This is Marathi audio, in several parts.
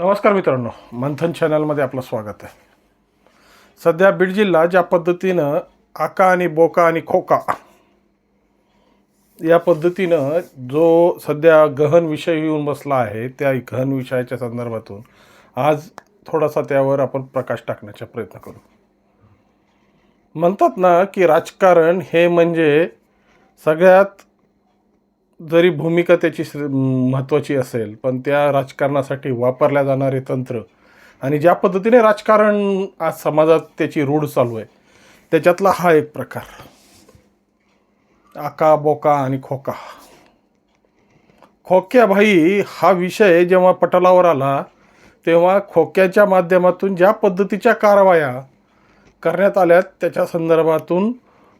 नमस्कार मित्रांनो मंथन चॅनलमध्ये आपलं स्वागत आहे. सध्या बीड जिल्हा ज्या पद्धतीनं आका आणि बोका आणि खोका या पद्धतीनं जो सध्या गहन विषय येऊन बसला आहे त्या गहन विषयाच्या संदर्भातून आज थोडासा त्यावर आपण प्रकाश टाकण्याचा प्रयत्न करू. म्हणतात ना की राजकारण हे म्हणजे सगळ्यात जरी भूमिका त्याची महत्त्वाची असेल पण त्या राजकारणासाठी वापरल्या जाणारे तंत्र आणि ज्या पद्धतीने राजकारण आज समाजात त्याची रूढ चालू आहे त्याच्यातला हा एक प्रकार. आका बोका आणि खोका. खोक्या भाई हा विषय जेव्हा पटलावर आला तेव्हा खोक्याच्या माध्यमातून ज्या पद्धतीच्या कारवाया करण्यात आल्यात त्याच्या संदर्भातून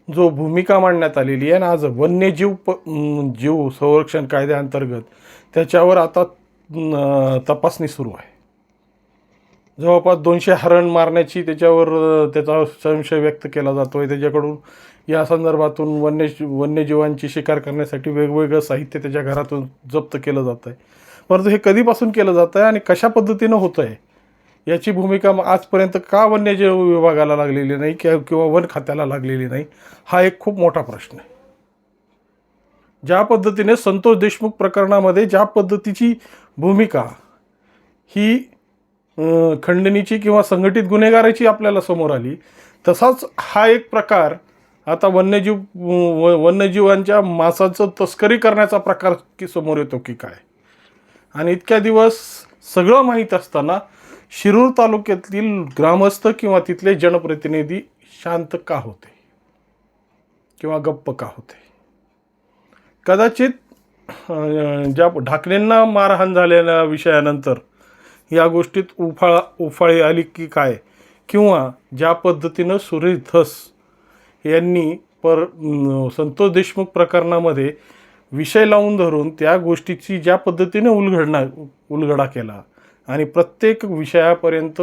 जो भूमिका मांडण्यात आलेली आहे ना आज वन्यजीव प जीव संरक्षण कायद्याअंतर्गत त्याच्यावर आता तपासणी सुरू आहे. जवळपास दोनशे हरण मारण्याची त्याच्यावर त्याचा संशय व्यक्त केला जातो आहे त्याच्याकडून या संदर्भातून वन्य वन्यजीवांची शिकार करण्यासाठी वेगवेगळं साहित्य त्याच्या घरातून जप्त केलं जातं आहे परंतु हे कधीपासून केलं जातं आहे आणि कशा पद्धतीनं होतं आहे याची भूमिका मग आजपर्यंत का वन्यजीव विभागाला लागलेली नाही किंवा किंवा वन खात्याला लागलेली नाही हा एक खूप मोठा प्रश्न आहे. ज्या पद्धतीने संतोष देशमुख प्रकरणामध्ये ज्या पद्धतीची भूमिका ही खंडणीची किंवा संघटित गुन्हेगाराची आपल्याला समोर आली तसाच हा एक प्रकार आता वन्यजीव वन्यजीवांच्या मांसाचं तस्करी करण्याचा प्रकार की समोर येतो की काय? आणि इतक्या दिवस सगळं माहीत असताना शिरूर तालुक्यातील ग्रामस्थ किंवा तिथले जनप्रतिनिधी शांत का होते? किंवा गप्प का होते? कदाचित ज्या ढाकणेंना मारहाण झालेल्या विषयानंतर या गोष्टीत उफाळा उफाळी आली की काय? किंवा ज्या पद्धतीनं सुरेश धस यांनी पर संतोष देशमुख प्रकरणामध्ये विषय लावून धरून त्या गोष्टीची ज्या पद्धतीने उलगडणा उलगडा केला आणि प्रत्येक विषयापर्यंत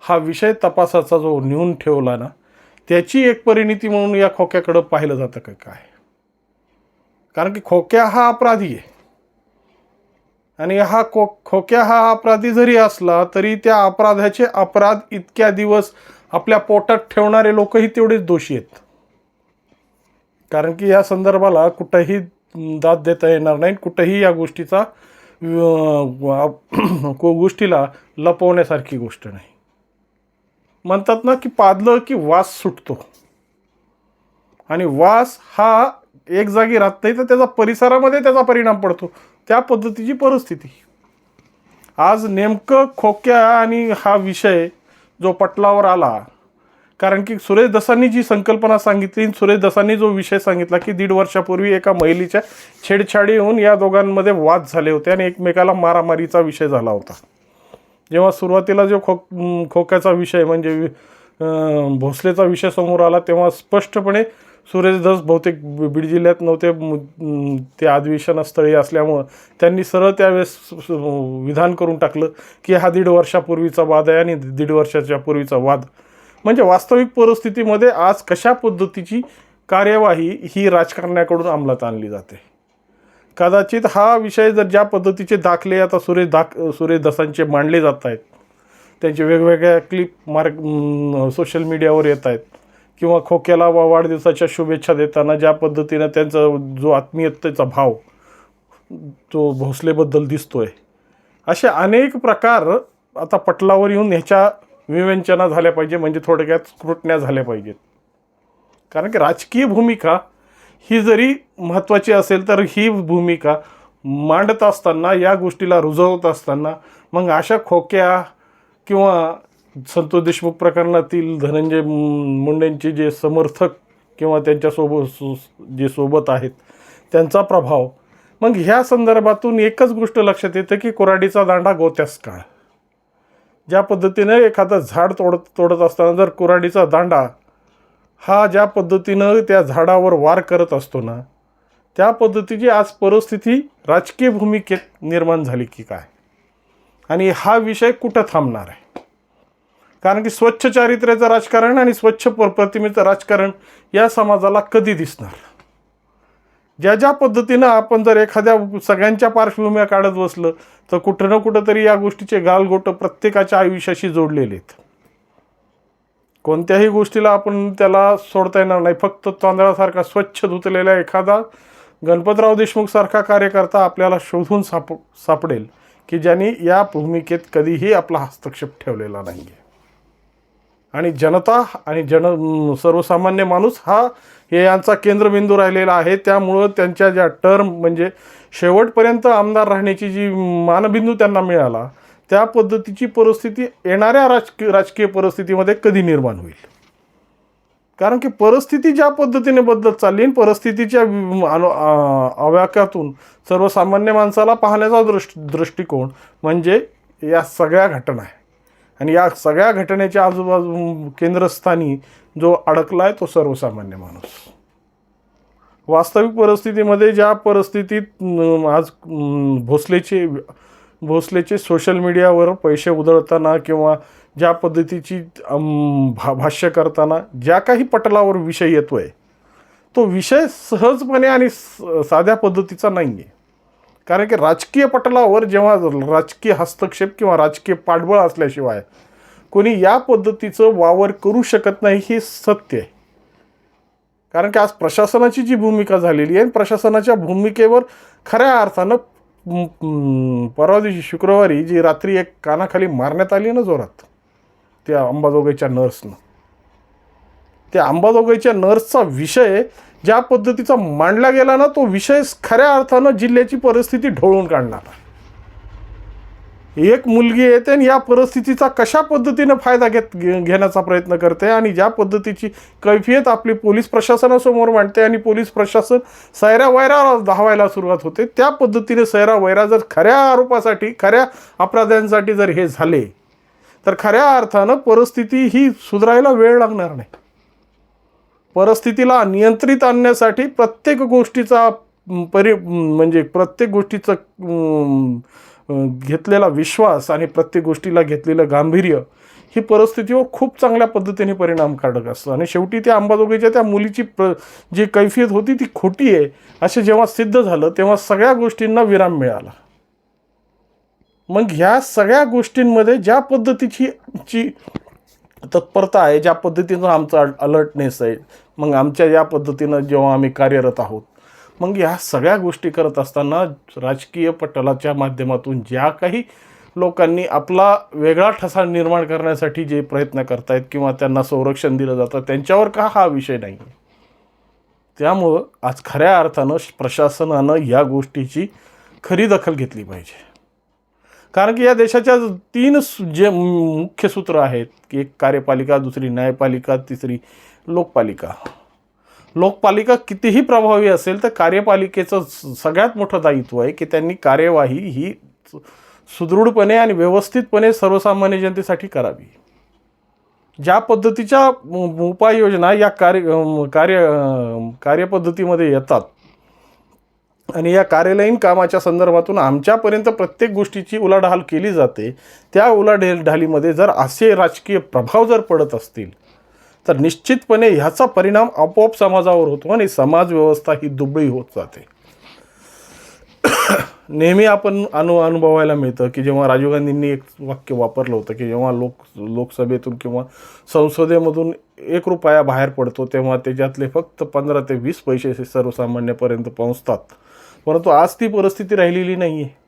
हा विषय तपासाचा जो नेऊन ठेवला ना त्याची एक परिणिती म्हणून या खोक्याकडं पाहिलं जातं का काय? कारण की खोक्या हा अपराधी आहे. आणि हा खो खोक्या हा अपराधी जरी असला तरी त्या अपराधाचे अपराध इतक्या दिवस आपल्या पोटात ठेवणारे लोकही तेवढेच दोषी आहेत. कारण की या संदर्भाला कुठंही दाद देता येणार नाही कुठंही या गोष्टीचा को- गोष्टीला लपवण्यासारखी गोष्ट नाही. म्हणतात ना की पादलं की वास सुटतो. आणि वास हा एक जागी राहत नाही तर त्याचा परिसरामध्ये त्याचा परिणाम पडतो. त्या पद्धतीची परिस्थिती. आज नेमकं खोक्या आणि हा विषय जो पटलावर आला कारण की सुरेश दसांनी जी संकल्पना सांगितली सुरेश दसांनी जो विषय सांगितला की दीड वर्षापूर्वी एका महिलेच्या छेडछाडी होऊन या दोघांमध्ये वाद झाले होते आणि एकमेकाला मारामारीचा विषय झाला होता. जेव्हा सुरुवातीला जो खो खोक्याचा विषय म्हणजे भोसलेचा विषय समोर आला तेव्हा स्पष्टपणे सुरेश दस बहुतेक बीड जिल्ह्यात नव्हते ते अधिवेशनस्थळी असल्यामुळं त्यांनी सरळ त्यावेळेस विधान करून टाकलं की हा दीड वर्षापूर्वीचा वाद आहे आणि दीड वर्षाच्या पूर्वीचा वाद म्हणजे वास्तविक परिस्थितीमध्ये आज कशा पद्धतीची कार्यवाही ही राजकारण्याकडून अंमलात आणली जाते? कदाचित हा विषय जर ज्या पद्धतीचे दाखले आता सुरेश दाख सुरेश दसांचे मांडले जात आहेत त्यांचे वेगवेगळ्या क्लिप मार्ग सोशल मीडियावर येत आहेत किंवा खोक्याला वा वाढदिवसाच्या शुभेच्छा देताना ज्या पद्धतीनं त्यांचा जो आत्मीयतेचा भाव तो भोसलेबद्दल दिसतो आहे असे अनेक प्रकार आता पटलावर येऊन ह्याच्या विवेचना झाल्या पाहिजे म्हणजे थोडक्यात स्क्रुटण्या झाल्या पाहिजेत. कारण की राजकीय भूमिका ही जरी महत्त्वाची असेल तर ही भूमिका मांडत असताना या गोष्टीला रुजवत असताना मग अशा खोक्या किंवा संतोष देशमुख प्रकरणातील धनंजय मुंडेंचे जे समर्थक किंवा त्यांच्यासोबत सो जे सोबत आहेत त्यांचा प्रभाव मग ह्या संदर्भातून एकच गोष्ट लक्षात येतं की कोराडीचा दांडा गोत्यास काळ. ज्या पद्धतीनं एखादं झाड तोडत तोडत असताना जर कुऱ्हाडीचा दांडा हा ज्या पद्धतीनं त्या झाडावर वार करत असतो ना त्या पद्धतीची आज परिस्थिती राजकीय भूमिकेत निर्माण झाली की काय? आणि हा विषय कुठं थांबणार आहे? कारण की स्वच्छ चारित्र्याचं राजकारण आणि स्वच्छ प- प्रतिमेचं राजकारण या समाजाला कधी दिसणार? ज्या ज्या पद्धतीनं आपण जर एखाद्या सगळ्यांच्या पार्श्वभूम्या काढत बसलं तर कुठं ना कुठं तरी या गोष्टीचे गालगोट प्रत्येकाच्या आयुष्याशी जोडलेले आहेत. कोणत्याही गोष्टीला आपण त्याला सोडता येणार नाही. फक्त तांदळासारखा स्वच्छ धुतलेला एखादा गणपतराव देशमुख सारखा कार्यकर्ता आपल्याला शोधून साप सापडेल की ज्यांनी या भूमिकेत कधीही आपला हस्तक्षेप ठेवलेला नाही आहे आणि जनता आणि जन सर्वसामान्य माणूस हा हे यांचा केंद्रबिंदू राहिलेला आहे. त्यामुळं त्यांच्या ज्या टर्म म्हणजे शेवटपर्यंत आमदार राहण्याची जी मानबिंदू त्यांना मिळाला त्या पद्धतीची परिस्थिती येणाऱ्या राजकीय राजकीय परिस्थितीमध्ये कधी निर्माण होईल? कारण की परिस्थिती ज्या पद्धतीने बदलत चालली आणि परिस्थितीच्या वि- अनु सर्वसामान्य माणसाला पाहण्याचा दृष्ट दृष्टिकोन म्हणजे या सगळ्या घटना आहे आणि या सगळ्या घटनेच्या आजूबाजू केंद्रस्थानी जो अडकला आहे तो सर्वसामान्य माणूस. वास्तविक परिस्थितीमध्ये ज्या परिस्थितीत आज भोसलेचे भोसलेचे सोशल मीडियावर पैसे उधळताना किंवा ज्या पद्धतीची भा भाष्य करताना ज्या काही पटलावर विषय येतो आहे तो विषय सहजपणे आणि स- साध्या पद्धतीचा नाही आहे कारण की राजकीय पटलावर जेव्हा राजकीय हस्तक्षेप किंवा राजकीय पाठबळ असल्याशिवाय कोणी या पद्धतीचं वावर करू शकत नाही हे सत्य आहे. कारण की आज प्रशासनाची जी भूमिका झालेली आहे प्रशासनाच्या भूमिकेवर खऱ्या अर्थानं परवा दिवशी शुक्रवारी जी रात्री एक कानाखाली मारण्यात आली ना जोरात त्या अंबाजोगाईच्या नर्सनं त्या अंबाजोगाईच्या नर्सचा विषय ज्या पद्धतीचा मांडला गेला ना तो विषय खऱ्या अर्थानं जिल्ह्याची परिस्थिती ढवळून काढणारा. एक मुलगी येते आणि या परिस्थितीचा कशा पद्धतीनं फायदा घेत घेण्याचा प्रयत्न करते आणि ज्या पद्धतीची कैफियत आपली पोलीस प्रशासनासमोर मांडते आणि पोलीस प्रशासन सैरा वैरा धावायला सुरुवात होते त्या पद्धतीने सैरा वैरा जर खऱ्या आरोपासाठी खऱ्या अपराध्यांसाठी जर हे झाले तर खऱ्या अर्थानं परिस्थिती ही सुधारायला वेळ लागणार नाही. परिस्थितीला नियंत्रित आणण्यासाठी प्रत्येक गोष्टीचा परि म्हणजे प्रत्येक गोष्टीचं घेतलेला विश्वास आणि प्रत्येक गोष्टीला घेतलेलं गांभीर्य ही परिस्थितीवर खूप चांगल्या पद्धतीने परिणाम काढत असतं. आणि शेवटी त्या अंबाजोगाईच्या त्या मुलीची प्र जी कैफियत होती ती खोटी आहे. असे जेव्हा सिद्ध झालं तेव्हा सगळ्या गोष्टींना विराम मिळाला. मग ह्या सगळ्या गोष्टींमध्ये ज्या पद्धतीची ची तत्परता आहे ज्या पद्धतीनं आमचा अलर्टनेस आहे मग आमच्या या पद्धतीनं जेव्हा आम्ही कार्यरत आहोत मग ह्या सगळ्या गोष्टी करत असताना राजकीय पटलाच्या माध्यमातून ज्या काही लोकांनी आपला वेगळा ठसा निर्माण करण्यासाठी जे प्रयत्न करतायत किंवा त्यांना संरक्षण दिलं जातं त्यांच्यावर का हा विषय नाही त्यामुळं आज खऱ्या अर्थानं प्रशासनानं या गोष्टीची खरी दखल घेतली पाहिजे. कारण की या देशाच्या तीन जे मुख्य सूत्र आहेत की एक कार्यपालिका दुसरी न्यायपालिका तिसरी लोकपालिका. लोकपालिका कितीही प्रभावी असेल तर कार्यपालिकेचं सगळ्यात मोठं दायित्व आहे की त्यांनी कार्यवाही ही सु- सुदृढपणे आणि व्यवस्थितपणे सर्वसामान्य जनतेसाठी करावी. ज्या पद्धतीच्या उपाययोजना या कार्य कार्य कार्यपद्धतीमध्ये येतात आणि या कार्यालयीन कामाच्या संदर्भातून आमच्यापर्यंत प्रत्येक गोष्टीची उलाढाल केली जाते. त्या उलाढालीमध्ये जर असे राजकीय प्रभाव जर पडत असतील तर निश्चितपणे ह्याचा परिणाम आपोआप समाजावर होतो आणि समाजव्यवस्था ही दुबळी होत जाते. नेहमी आपण अनु अनुभवायला मिळतं की जेव्हा राजीव गांधींनी एक वाक्य वापरलं होतं की जेव्हा लोक लोकसभेतून किंवा संसदेमधून एक रुपया बाहेर पडतो तेव्हा त्याच्यातले फक्त पंधरा ते वीस पैसे सर्वसामान्यपर्यंत पोहोचतात. परंतु आज ती परिस्थिती राहिलेली नाही आहे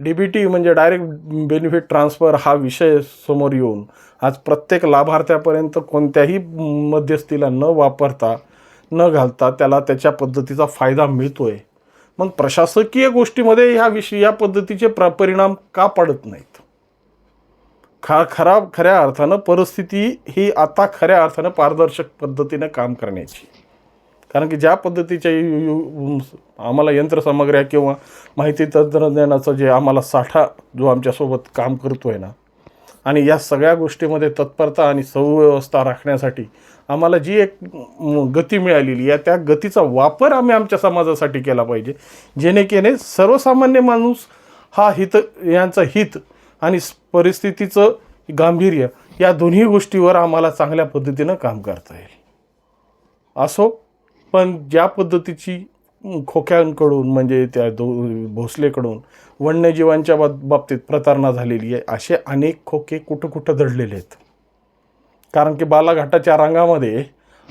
डी बी टी म्हणजे डायरेक्ट बेनिफिट ट्रान्सफर हा विषय समोर येऊन आज प्रत्येक लाभार्थ्यापर्यंत कोणत्याही मध्यस्थीला न वापरता न घालता त्याला त्याच्या पद्धतीचा फायदा मिळतो आहे मग प्रशासकीय गोष्टीमध्ये ह्या विषयी या पद्धतीचे प्र परिणाम का पडत नाहीत? खा खरा खऱ्या अर्थानं परिस्थिती ही आता खऱ्या अर्थानं पारदर्शक पद्धतीनं काम करण्याची. कारण की ज्या पद्धतीच्या यु- आम्हाला यंत्रसामग्र्या किंवा माहिती तंत्रज्ञानाचा जे आम्हाला साठा जो आमच्यासोबत काम करतो आहे ना आणि या सगळ्या गोष्टीमध्ये तत्परता आणि सुव्यवस्था राखण्यासाठी आम्हाला जी एक गती मिळालेली आहे त्या गतीचा वापर आम्ही आमच्या समाजासाठी केला पाहिजे. जेणेकेने सर्वसामान्य माणूस हा हित यांचं हित आणि परिस्थितीचं गांभीर्य या दोन्ही गोष्टीवर आम्हाला चांगल्या पद्धतीनं काम करता येईल. असो पण ज्या पद्धतीची खोक्यांकडून म्हणजे त्या दो भोसलेकडून वन्यजीवांच्या बाब बाबतीत प्रतारणा झालेली आहे असे अनेक खोके कुठं कुठं दडलेले आहेत. कारण की बालाघाटाच्या रांगामध्ये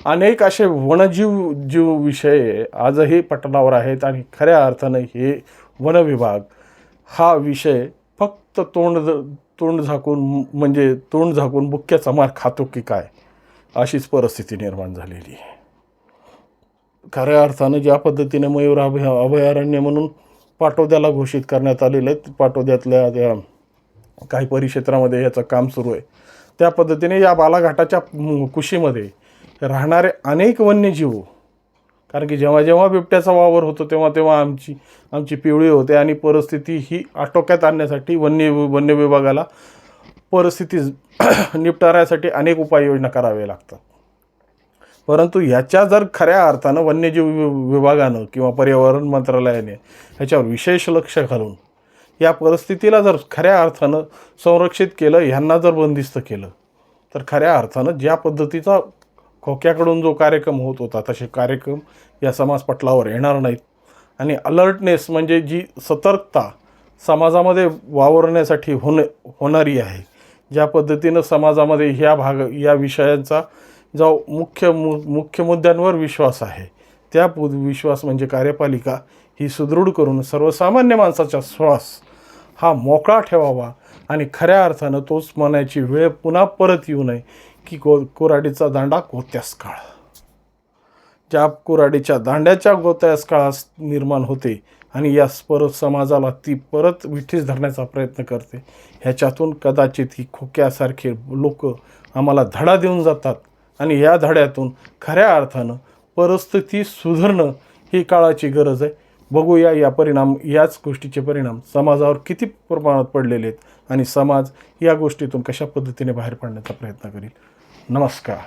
अनेक असे वनजीव जीव विषय आजही पटलावर आहेत आणि खऱ्या अर्थानं हे वनविभाग हा विषय फक्त तोंड तोंड झाकून म्हणजे तोंड झाकून बुक्क्याचा मार खातो की काय अशीच परिस्थिती निर्माण झालेली आहे. खऱ्या अर्थानं ज्या पद्धतीने मयूर अभय अभयारण्य म्हणून पाटोद्याला घोषित करण्यात आलेलं आहे पाटोद्यातल्या त्या काही परिक्षेत्रामध्ये याचं काम सुरू आहे त्या पद्धतीने या बालाघाटाच्या कुशीमध्ये राहणारे अनेक वन्यजीव कारण की जेव्हा जेव्हा बिबट्याचा वावर होतो तेव्हा तेव्हा आमची आमची पिवळी होते आणि परिस्थिती ही आटोक्यात आणण्यासाठी वन्य वन्य विभागाला परिस्थिती निपटाऱ्यासाठी अनेक उपाययोजना कराव्या लागतात. परंतु ह्याच्या जर खऱ्या अर्थानं वन्यजीव वि- विभागानं किंवा पर्यावरण मंत्रालयाने ह्याच्यावर विशेष लक्ष घालून या परिस्थितीला जर खऱ्या अर्थानं संरक्षित केलं ह्यांना जर बंदिस्त केलं तर खऱ्या अर्थानं ज्या पद्धतीचा खोक्याकडून जो कार्यक्रम होत होता तसे कार्यक्रम या समाजपटलावर येणार नाहीत. आणि अलर्टनेस म्हणजे जी सतर्कता समाजामध्ये वावरण्यासाठी होणे होणारी आहे. ज्या पद्धतीनं समाजामध्ये ह्या भाग या विषयांचा जो मुख्य मु मुख्य मुद्द्यांवर विश्वास आहे त्या पु- विश्वास म्हणजे कार्यपालिका ही सुदृढ करून सर्वसामान्य माणसाचा श्वास हा मोकळा ठेवावा आणि खऱ्या अर्थानं तोच म्हणायची वेळ पुन्हा परत येऊ नये की को कोराडीचा दांडा गोत्यास काळ. ज्या कुराडीच्या दांड्याच्या गोत्यास काळास निर्माण होते आणि या परत समाजाला ती परत विठीस धरण्याचा प्रयत्न करते ह्याच्यातून कदाचित ही खोक्यासारखे लोक आम्हाला धडा देऊन जातात आणि या धड्यातून खऱ्या अर्थानं परिस्थिती सुधारणं ही काळाची गरज आहे. बघूया या परिणाम याच गोष्टीचे परिणाम समाजावर किती प्रमाणात पडलेले आहेत आणि समाज या गोष्टीतून कशा पद्धतीने बाहेर पडण्याचा प्रयत्न करील. नमस्कार.